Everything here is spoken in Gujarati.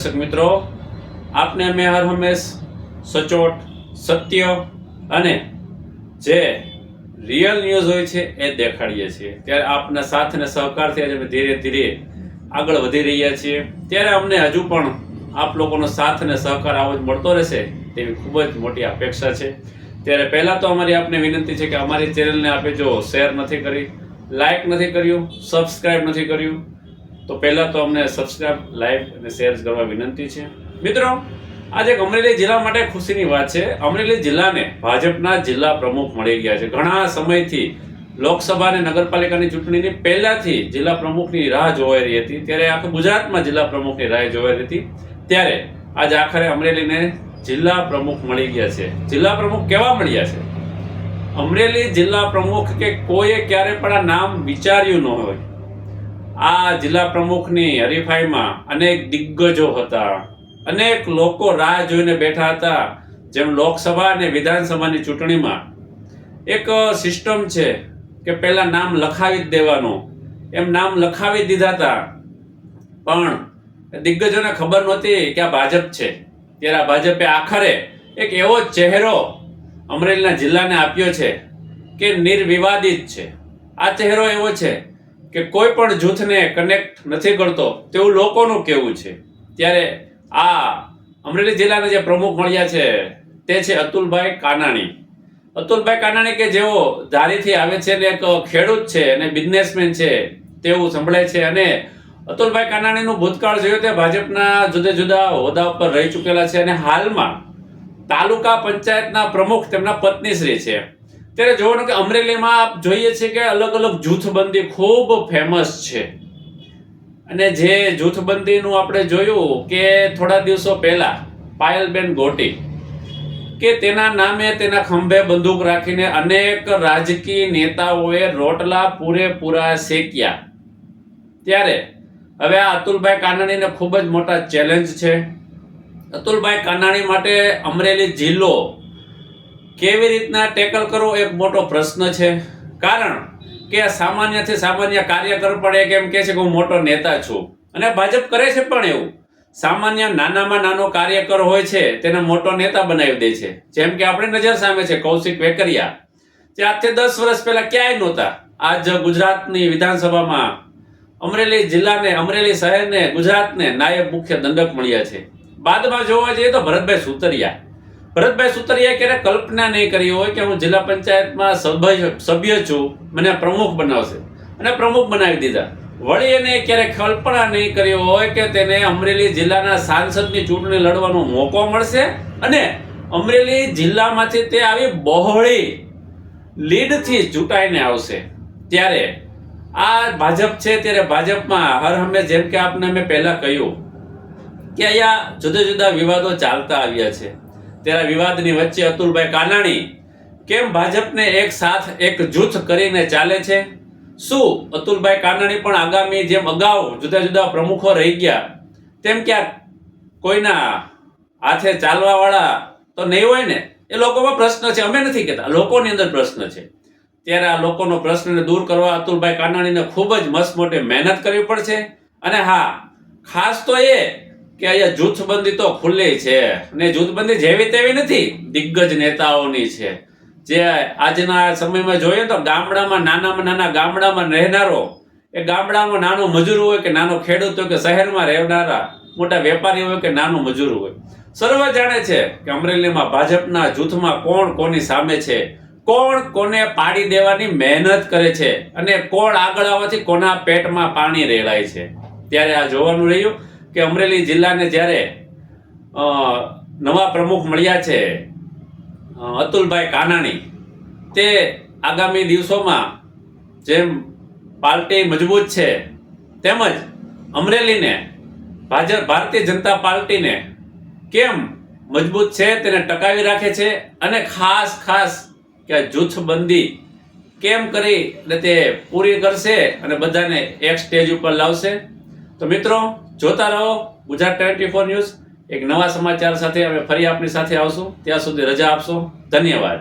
દર્શક મિત્રો, આપને અમે હર હંમેશ સચોટ, સત્ય અને જે રિયલ ન્યૂઝ હોય છે એ દેખાડીએ છીએ. ત્યારે આપના સાથ અને સહકારથી આજે અમે ધીરે ધીરે આગળ વધી રહ્યા છીએ. ત્યારે અમને હજુ પણ આપ લોકોનો સાથ અને સહકાર આવો જ મળતો રહેશે તેવી ખૂબ જ મોટી અપેક્ષા છે. ત્યારે પહેલાં તો અમારી આપને વિનંતી છે કે અમારી ચેનલને આપે જો શેર નથી કરી, લાઈક નથી કર્યું, સબસ્ક્રાઇબ નથી કર્યું તો પહેલાં તો અમને સબસ્ક્રાઇબ લાઈક અને શેર કરવા વિનંતી છે. મિત્રો આજે અમરેલી જિલ્લા માટે ખુશીની વાત છે, અમરેલી જિલ્લાને ભાજપના જિલ્લા પ્રમુખ મળી ગયા છે. ઘણા સમયથી લોકસભા અને નગરપાલિકાની ચૂંટણીની પહેલાથી જિલ્લા પ્રમુખની રાહ જોવાઈ રહી હતી. ત્યારે આખા ગુજરાતમાં જિલ્લા પ્રમુખની રાહ જોવાઈ રહી હતી. ત્યારે આજે આખરે અમરેલીને જિલ્લા પ્રમુખ મળી ગયા છે. જિલ્લા પ્રમુખ કેવા મળ્યા છે? અમરેલી જિલ્લા પ્રમુખ કે કોઈએ ક્યારે પણ આ નામ વિચાર્યું ન હોય. આ જિલ્લા પ્રમુખની હરીફાઈમાં અનેક દિગ્ગજો હતા. અનેક લોકો રાહ જોઈને બેઠા હતા, જેમ લોકસભા અને વિધાનસભાની ચૂંટણીમાં. એક સિસ્ટમ છે કે પહેલાં નામ લખાવી જ દેવાનું. એમ નામ લખાવી દીધા હતા. પણ દિગ્ગજોને ખબર નહોતી કે આ ભાજપ છે. ત્યારે આ ભાજપે આખરે એક એવો ચહેરો અમરેલીના જિલ્લાને આપ્યો છે કે નિર્વિવાદિત છે. આ ચહેરો એવો છે કે કોઈ પણ જૂથને કનેક્ટ નથી કરતો, તેવું લોકોનું કહેવું છે? ત્યારે આ અમરેલી જિલ્લાના જે પ્રમુખ મળ્યા છે, તે છે અતુલભાઈ કાનાણી. અતુલભાઈ કાનાણી કે જેઓ ધારીથી આવે છે ને એક ખેડૂત છે અને બિઝનેસમેન છે, તેવું સંભળાય છે. અને અતુલભાઈ કાનાણીનું ભૂતકાળ જોયું તે ભાજપના જુદા જુદા હોદ્દા ઉપર રહી ચૂકેલા છે. અને હાલમાં તાલુકા પંચાયતના પ્રમુખ તેમના પત્નીશ્રી છે. ત્યારે જોવાનું કે અમરેલીમાં આપ જોઈએ છે કે અલગ અલગ જૂથબંધી ખૂબ ફેમસ છે. અને જે જૂથબંધીનું આપણે જોયું કે થોડા દિવસો પહેલા પાયલબેન ગોટી કે તેના નામે તેના ખંભે બંદૂક રાખીને અનેક રાજકીય નેતાઓએ રોટલા પૂરેપૂરા શેક્યા. ત્યારે હવે આ અતુલભાઈ કાનાણીને ખૂબ જ મોટા ચેલેન્જ છે. અતુલભાઈ કાનાણી માટે અમરેલી જિલ્લો કેવી રીતના ટેકલ કરવો એક મોટો પ્રશ્ન છે. કારણ કે સામાન્યથી સામાન્ય કાર્યકર પણ એક એમ કહે છે કે હું મોટો નેતા છું. અને ભાજપ કરે છે પણ એવું. સામાન્ય નાનામાં નાનો કાર્યકર હોય છે, તેને મોટો નેતા બનાવી દે છે. જેમ કે આપણે નજર સામે છે કૌશિક વેકરિયા. જે આજથી દસ વર્ષ પહેલા ક્યાંય નહોતા. આજ ગુજરાતની વિધાનસભામાં અમરેલી જિલ્લાને, અમરેલી શહેરને, ગુજરાતને નાયબ મુખ્ય દંડક મળ્યા છે. બાદમાં જોવા જઈએ તો ભરતભાઈ સુતરિયા. ભરતભાઈ સુતરિયા ક્યારે કલ્પના નહીં કરી હોય કે હું જિલ્લા પંચાયતમાં સભ્ય સભ્ય છું, મને પ્રમુખ બનાવશે. અને પ્રમુખ બનાવી દીધા. વળી એને ક્યારે કલ્પના નહીં કરી હોય કે તેને અમરેલી જિલ્લાના સાંસદની ચૂંટણી લડવાનો મોકો મળશે અને અમરેલી જિલ્લામાંથી તે આવી બહોળી લીડથી ચૂંટાઈને આવશે. ત્યારે આ ભાજપ છે, ત્યારે ભાજપમાં હર હંમેશ જેમ કે આપને મેં પહેલાં કહ્યું કે અહીંયા જુદા જુદા વિવાદો ચાલતા આવ્યા છે. ત્યારે વિવાદની વચ્ચે અતુલભાઈ કાનાણી, કેમ ભાજપને એક સાથ, એક જૂથ કરીને ચાલે છે? શું અતુલભાઈ કાનાણી પણ આગામી જેમ અગાઉ જુદા જુદા પ્રમુખો રહી ગયા, તેમ ક્યાંક કોઈના હાથે ચાલવાવાળા તો નહીં હોય ને? એ લોકોમાં પ્રશ્ન છે. અમે નથી કહેતા. લોકોની અંદર પ્રશ્ન છે. ત્યારે આ લોકોનો પ્રશ્નને દૂર કરવા અતુલભાઈ કાનાણીને ખૂબ જ મસ્ત મોટી મહેનત કરવી પડશે. અને હા, ખાસ તો એ કે અહીંયા જૂથબંધી તો ખુલ્લી છે. અને જૂથબંધી જેવી તેવી નથી, દિગ્ગજ નેતાઓની છે. જે આજના સમયમાં જોઈએ તો ગામડામાં નાનામાં નાના ગામડામાં રહેનારો, એ ગામડામાં નાનો મજૂર હોય કે નાનો ખેડૂત હોય કે શહેરમાં રહેનારા, મોટા વેપારી હોય કે નાનો મજૂર હોય. સર્વ જાણે છે કે અમરેલીમાં ભાજપના જૂથમાં કોણ કોની સામે છે, કોણ કોને પાડી દેવાની મહેનત કરે છે, અને કોણ આગળ આવવાથી કોના પેટમાં પાણી રેડાય છે. ત્યારે આ જોવાનું રહ્યું. કે અમરેલી જિલ્લાને જ્યારે નવા પ્રમુખ મળ્યા છે અતુલભાઈ કાનાણી, તે આગામી દિવસોમાં જેમ પાર્ટી મજબૂત છે, તેમજ અમરેલીને ભાજપ, ભારતીય જનતા પાર્ટીને કેમ મજબૂત છે તેને ટકાવી રાખે છે અને ખાસ ખાસ કે જૂથબંધી કેમ કરી અને તે પૂરી કરશે અને બધાને એક સ્ટેજ ઉપર લાવશે. તો મિત્રો જોતા રહો. ગુજરાત ટ્વેન્ટી ફોર ન્યૂઝ, એક નવા સમાચાર સાથે અમે ફરી આપની સાથે આવશું. ત્યાં સુધી રજા આપશો. ધન્યવાદ.